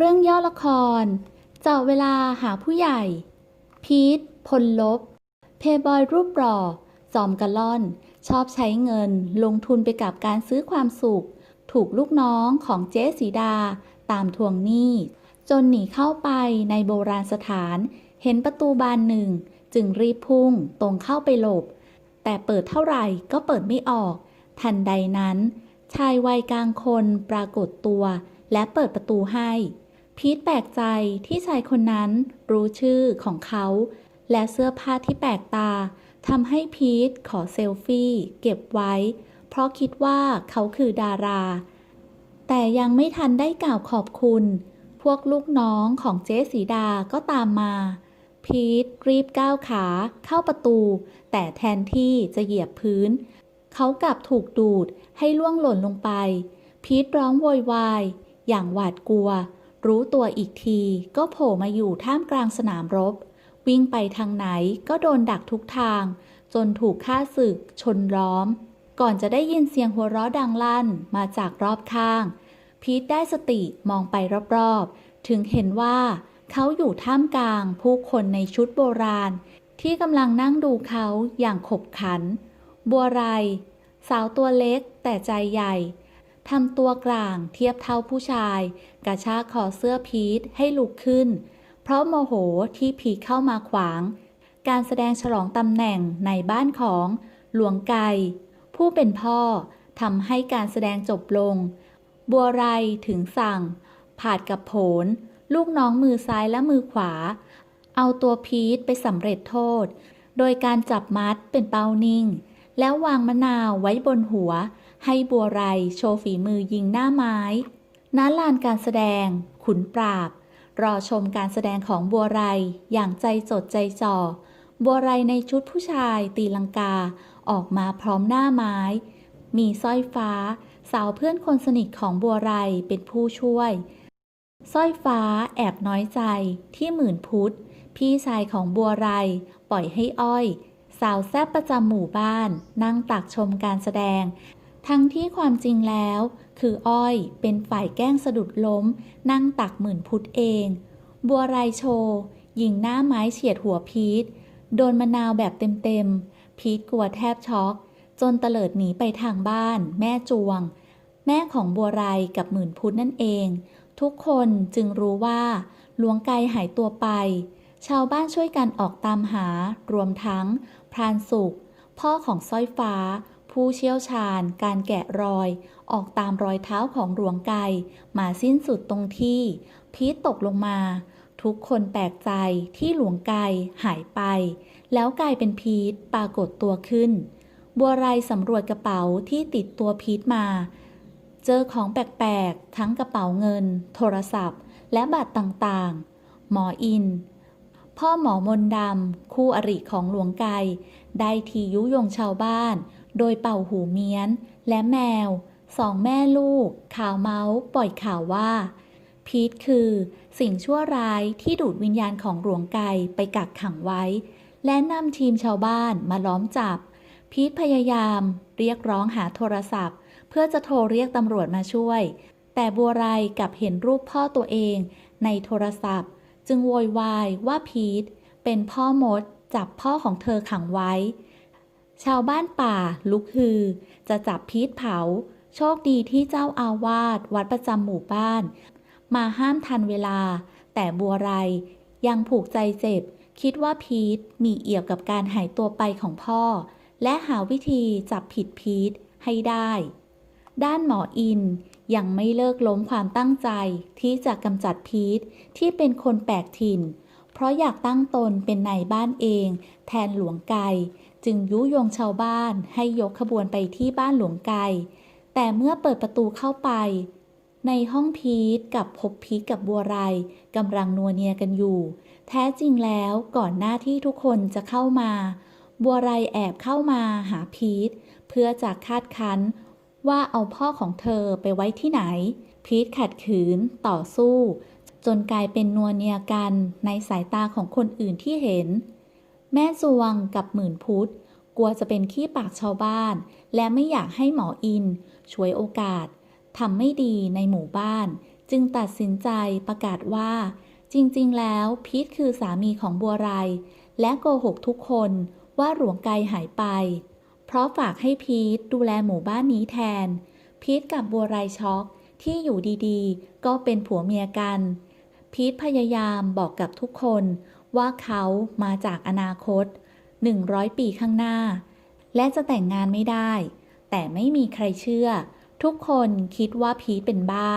เรื่องย่อละคร เจาะเวลาหาผู้ใหญ่ พีทพลลบ เพย์บอยรูปหล่อ จอมกะล่อน ชอบใช้เงินลงทุนไปกับการซื้อความสุข ถูกลูกน้องของเจ๊สีดา ตามทวงหนี้ จนหนีเข้าไปในโบราณสถาน เห็นประตูบานหนึ่ง จึงรีบพุ่งตรงเข้าไปหลบ แต่เปิดเท่าไหร่ก็เปิดไม่ออก ทันใดนั้น ชายวัยกลางคนปรากฏตัวและเปิดประตูให้ พีทแปลกใจที่ชายคนนั้นรู้ชื่อของเขา และเสื้อผ้าที่แปลกตาทำให้พีทขอเซลฟี่เก็บไว้ เพราะคิดว่าเขาคือดารา แต่ยังไม่ทันได้กล่าวขอบคุณ พวกลูกน้องของเจ๊สีดาก็ตามมา พีทรีบก้าวขาเข้าประตู แต่แทนที่จะเหยียบพื้น เขากลับถูกดูดให้ล่วงหล่นลงไป พีทร้องโวยวายอย่างหวาดกลัว รู้ตัวอีกทีก็โผล่มาอยู่ท่ามกลางสนามรบ วิ่งไปทางไหนก็โดนดักทุกทาง จนถูกฆ่าศึก ชนล้อม ก่อนจะได้ยินเสียงหัวเราะดังลั่นมาจากรอบข้าง พีทได้สติมองไปรอบๆ ถึงเห็นว่าเขาอยู่ท่ามกลางผู้คนในชุดโบราณ ที่กำลังนั่งดูเขาอย่างขบขัน บัวไร สาวตัวเล็กแต่ใจใหญ่ ทำตัวกลางเทียบเท่าผู้ชาย กระชากคอเสื้อพีทให้ลุกขึ้น เพราะโมโหที่พีทเข้ามาขวาง การแสดงฉลองตำแหน่งในบ้านของหลวงไก่ ผู้เป็นพ่อทำให้การแสดงจบลง บัวไรถึงสั่ง ผาดกับโผน ลูกน้องมือซ้ายและมือขวา เอาตัวพีทไปสำเร็จโทษ โดยการจับมัดเป็นเป้านิ่ง แล้ววางมะนาวไว้บนหัว ให้บัวไรโชว์ฝีมือยิงหน้าไม้ณลานการแสดง ขุนปราบ รอชมการแสดงของบัวไรอย่างใจจดใจจ่อ บัวไรในชุดผู้ชายตีลังกา ออกมาพร้อมหน้าไม้ มีสร้อยฟ้า สาวเพื่อนคนสนิทของบัวไรเป็นผู้ช่วย สร้อยฟ้าแอบน้อยใจที่หมื่นพุทธ พี่ชายของบัวไรปล่อยให้อ้อย สาวแซบประจำหมู่บ้าน นั่งตักชมการแสดง ทั้งที่ความจริงแล้ว คืออ้อยเป็นฝ่ายแกล้งสะดุดล้ม นั่งตักหมื่นพุธเอง บัวไรโชยิงหน้าไม้เฉียดหัวพีทโดนมะนาวแบบเต็มๆ พีทกลัวแทบช็อก จนเตลิดหนีไปทางบ้าน แม่จวง แม่ของบัวไรกับหมื่นพุธนั่นเอง ทุกคนจึงรู้ว่าหลวงไกหายตัวไป ชาวบ้านช่วยกันออกตามหารวมทั้ง พรานสุข พ่อของสร้อยฟ้า ผู้เชี่ยวชาญ การแกะรอย ออกตามรอยเท้าของหลวงไก่มาสิ้นสุดตรงที่ พีทตกลงมา ทุกคนแปลกใจที่หลวงไก่หายไป แล้วกลายเป็นพีทปรากฏตัวขึ้น บัวไรสำรวจกระเป๋าที่ติดตัวพีทมา เจอของแปลกๆ ทั้งกระเป๋าเงิน โทรศัพท์ และบัตรต่างๆ หมออินพ่อหมอมนดำ คู่อริของหลวงไกได้ทียุยงชาวบ้าน โดยเป่าหูเมี้ยน และแมว สองแม่ลูก ข่าวเมาส์ปล่อยข่าวว่า พีทคือสิ่งชั่วร้ายที่ดูดวิญญาณของหลวงไก่ไปกักขังไว้ และนำทีมชาวบ้านมาล้อมจับ พีทพยายาม เรียกร้องหาโทรศัพท์ เพื่อจะโทรเรียกตำรวจมาช่วย แต่บัวไรกลับเห็นรูปพ่อตัวเอง ในโทรศัพท์ จึงโวยวายว่าพีทเป็นพ่อมดจับพ่อของเธอขังไว้ ชาวบ้านป่าลุกฮือ จะจับพีทเผา โชคดีที่เจ้าอาวาสวัดประจำหมู่บ้าน มาห้ามทันเวลา แต่บัวไรยังผูกใจเจ็บ คิดว่าพีทมีเอี่ยวกับการหายตัวไปของพ่อ และหาวิธีจับผิดพีทให้ได้ ด้านหมออินยังไม่เลิกล้มความตั้งใจที่จะกำจัดพีทที่เป็นคนแปลกถิ่น เพราะอยากตั้งตนเป็นนายบ้านเอง แทนหลวงไก จึงยุยงชาวบ้านให้ยกขบวนไปที่บ้านหลวงไก่ แต่เมื่อเปิดประตูเข้าไป ในห้องพีทกับพบพีทกับบัวไรกำลังนัวเนียกันอยู่ แท้จริงแล้วก่อนหน้าที่ทุกคนจะเข้ามา บัวไรแอบเข้ามาหาพีทเพื่อจะคาดคั้นว่าเอาพ่อของเธอไปไว้ที่ไหน พีทขัดขืนต่อสู้ จนกลายเป็นนัวเนียกันในสายตาของคนอื่นที่เห็น แม่จวงกับหมื่นพุทธกลัวจะเป็นขี้ปากชาวบ้าน และไม่อยากให้หมออินช่วยโอกาสทำไม่ดีในหมู่บ้าน จึงตัดสินใจประกาศว่า จริงๆ แล้วพีทคือสามีของบัวไร และโกหกทุกคนว่าหลวงไกหายไป เพราะฝากให้พีทดูแลหมู่บ้านนี้แทน พีทกับบัวไรช็อกที่อยู่ดีๆ ก็เป็นผัวเมียกัน พีทพยายามบอกกับทุกคน ว่าเขามาจากอนาคต 100 ปีข้างหน้า และจะแต่งงานไม่ได้ แต่ไม่มีใครเชื่อ ทุกคนคิดว่าพีทเป็นบ้า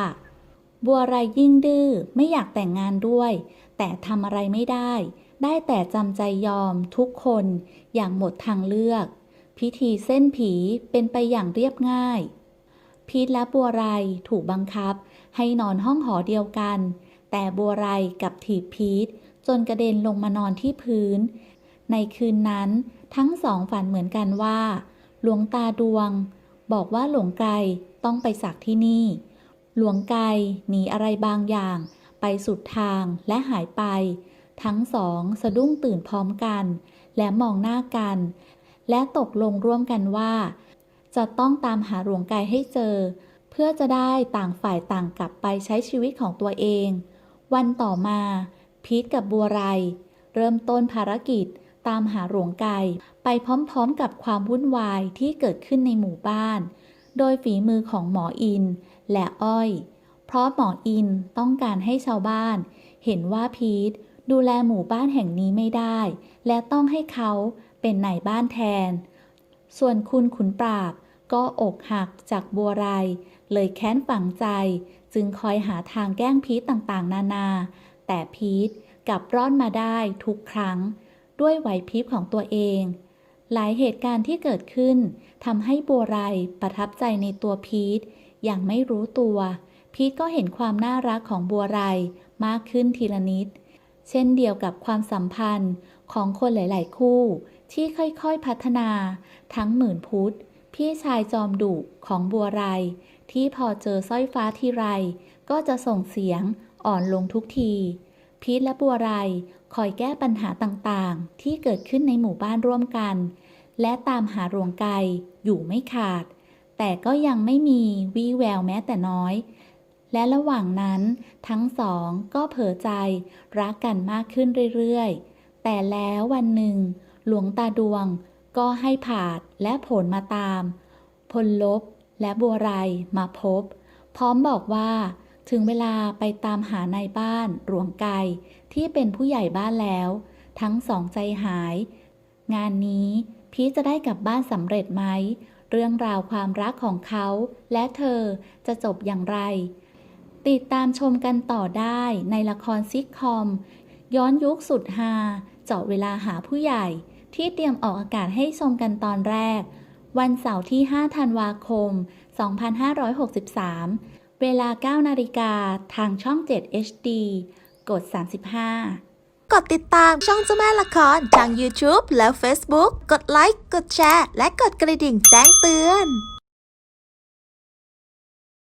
บัวไรยิ่งดื้อไม่อยากแต่งงานด้วย แต่ทำอะไรไม่ได้ ได้แต่จำใจยอมทุกคนอย่างหมดทางเลือก พิธีเส้นผีเป็นไปอย่างเรียบง่าย พีทและบัวไรถูกบังคับ ให้นอนห้องหอเดียวกัน แต่บัวไรกับถีบพีท จนกระเด็นลงมานอนที่พื้น ในคืนนั้นทั้งสองฝันเหมือนกันว่า หลวงตาดวง บอกว่าหลวงไกรต้องไปสักที่นี่ หลวงไกรหนีอะไรบางอย่าง ไปสุดทางและหายไป ทั้งสองสะดุ้งตื่นพร้อมกัน และมองหน้ากัน และตกลงร่วมกันว่า จะต้องตามหาหลวงไกรให้เจอ เพื่อจะได้ต่างฝ่ายต่างกลับไปใช้ชีวิตของตัวเอง วันต่อมา พีทกับบัวไร เริ่มต้นภารกิจตามหาหลวงไก่ไปพร้อมๆกับความวุ่นวายที่เกิดขึ้นในหมู่บ้าน โดยฝีมือของหมออินและอ้อย เพราะหมออินต้องการให้ชาวบ้าน เห็นว่าพีทดูแลหมู่บ้านแห่งนี้ไม่ได้ และต้องให้เขาเป็นนายบ้านแทน ส่วนคุณขุนปราบก็อกหักจากบัวไร เลยแค้นฝังใจ จึงคอยหาทางแกล้งพีทต่างๆ นานา แต่พีทกลับรอดมาได้ทุกครั้ง ด้วยไหวพริบของตัวเอง หลายเหตุการณ์ที่เกิดขึ้นทำให้บัวไรประทับใจในตัวพีทอย่างไม่รู้ตัว พีทก็เห็นความน่ารักของบัวไรมากขึ้นทีละนิด เช่นเดียวกับความสัมพันธ์ของคนหลาย ๆ คู่ ที่ค่อย ๆ พัฒนา ทั้งหมื่นพุทธพี่ชายจอมดุของบัวไร ที่พอเจอสร้อยฟ้าทีไร ก็จะส่งเสียง อ่อนลงทุกที พีทและบัวไรคอยแก้ปัญหาต่างๆ ที่เกิดขึ้นในหมู่บ้านร่วมกัน และตามหารวงไกอยู่ไม่ขาด แต่ก็ยังไม่มีวี่แววแม้แต่น้อย และระหว่างนั้นทั้งสองก็เผลอใจรักกันมากขึ้นเรื่อยๆ แต่แล้ววันหนึ่ง หลวงตาดวงก็ให้ผาดและผลมาตาม พลลบและบัวไรมาพบ พร้อมบอกว่า ถึงเวลาไปตามหานายบ้านหลวงไก่ที่เป็นผู้ใหญ่บ้านแล้ว ทั้งสองใจหาย งานนี้พีจะได้กลับบ้านสำเร็จไหม เรื่องราวความรักของเขา และเธอจะจบอย่างไร ติดตามชมกันต่อได้ในละครซิทคอม ย้อนยุคสุดฮาเจาะเวลาหาผู้ใหญ่ ที่เตรียมออกอากาศให้ชมกันตอนแรก วันเสาร์ที่ 5 ธันวาคม 2563 เวลา 9 นาฬิกาทางช่อง 7 HD กด 35 กดติดตามช่องเจ้าแม่ละครทาง YouTube และ Facebook กดไลค์ กดแชร์ และกดกระดิ่งแจ้งเตือน